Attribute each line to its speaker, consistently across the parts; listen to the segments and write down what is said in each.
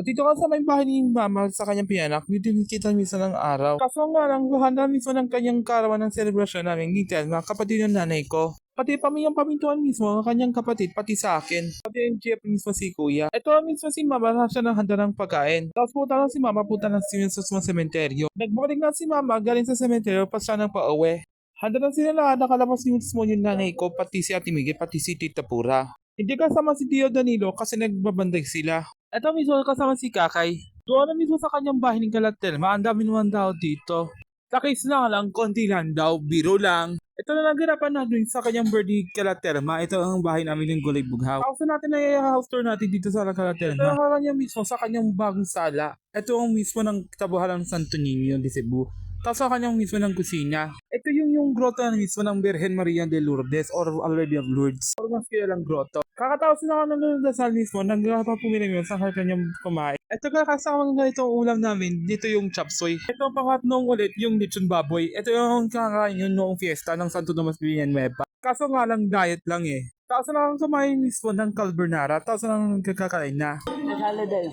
Speaker 1: At dito ka sa may bahay ni Mama sa kanyang pianak, dito kita minsan ng araw. Kaso nga lang, handa mismo ng kanyang karawan ng selebrasyon namin ni Telma, kapatid ng nanay ko. Pati pamiyang pamintuan mismo, ang kanyang kapatid, pati sa akin. Pati yung Jeff mismo si Kuya. Ito mismo si Mama, lahat siya handa ng pagkain. Tapos punta lang si Mama, punta ng sa mga sementeryo. Nagbalik na si Mama, galing sa sementeryo, pa siya ng pauwi. Handa na sila lahat, nakalabas mismo yung nanay ko, pati si Ate Miguel, pati si Tita Pura. Hindi kasama si Tio Danilo kasi nagbabanday sila. Ito mismo kasama si Kakay. Doon na mismo sa kanyang bahay ng Galatelma, ang dami naman daw dito. Sa case lang lang, konti lang daw, biro lang. Ito na naghirapan natin sa kanyang birthday Calaterma. Ito ang bahay namin ng Gulay Bughaw. Na natin na house tour natin dito sa Calaterma. Ito ang kanya mismo sa kanyang bagong sala. Ito ang mismo ng tabuhan ng Santo Niño de Cebu. Tapos sa kanyang mismo ng kusina. Ito yung yung grotto na mismo ng Virgen Maria de Lourdes or Our Lady of Lourdes. Or mas kilalang grotto. Kakatapos na ako ng dasal mismo, nagpapumili mo sa kanyang kumain. Ito kakasama ng ganitong ulam namin, dito yung chapsoy. Ito ang pangatlong ulit, yung lechon baboy. Ito yung kakain yun noong fiesta ng Santo Tomas Villanueva. Kaso nga lang diet lang eh. Tapos na lang kumain mismo ng carbonara, tapos na lang kakain na.
Speaker 2: Nasalo dahil.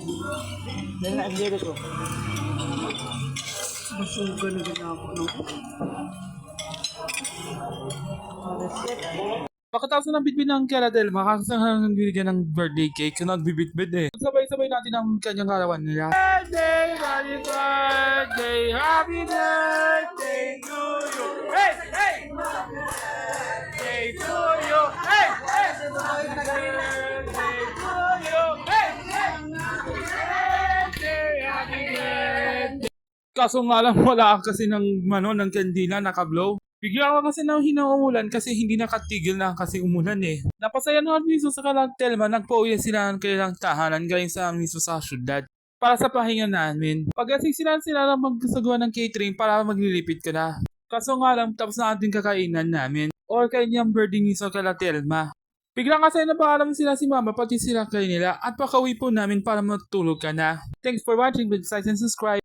Speaker 2: Dahil na ang ko. Masuga na din ako. Reset.
Speaker 1: Pagkatapos ng bitbit ng Kela Del, makakasang binigyan ng birthday cake, nagbibitbit eh. Sabay-sabay natin ang kanyang karawan nila. Birthday, happy birthday, happy birthday Kaso nga lang wala kasi ng mano ng kandila nakablow. Bigla ka kasi nang hinaulan kasi hindi nakatigil na kasi umulan eh. Napasaya naman mismo sa kalang Telma, nagpauwi sila ng kanilang tahanan galing sa mismo sa syudad para sa pahinga namin. Pagkasing sila sila lang magsagawa ng catering para maglilipit ka na. Kaso nga lang, tapos na ating kakainan namin or kanyang birthday mismo kala Telma. Biglang kasi napaalam sila si mama pati sila kay nila at pakauwi po namin para matulog ka na. Thanks for watching, please like and subscribe.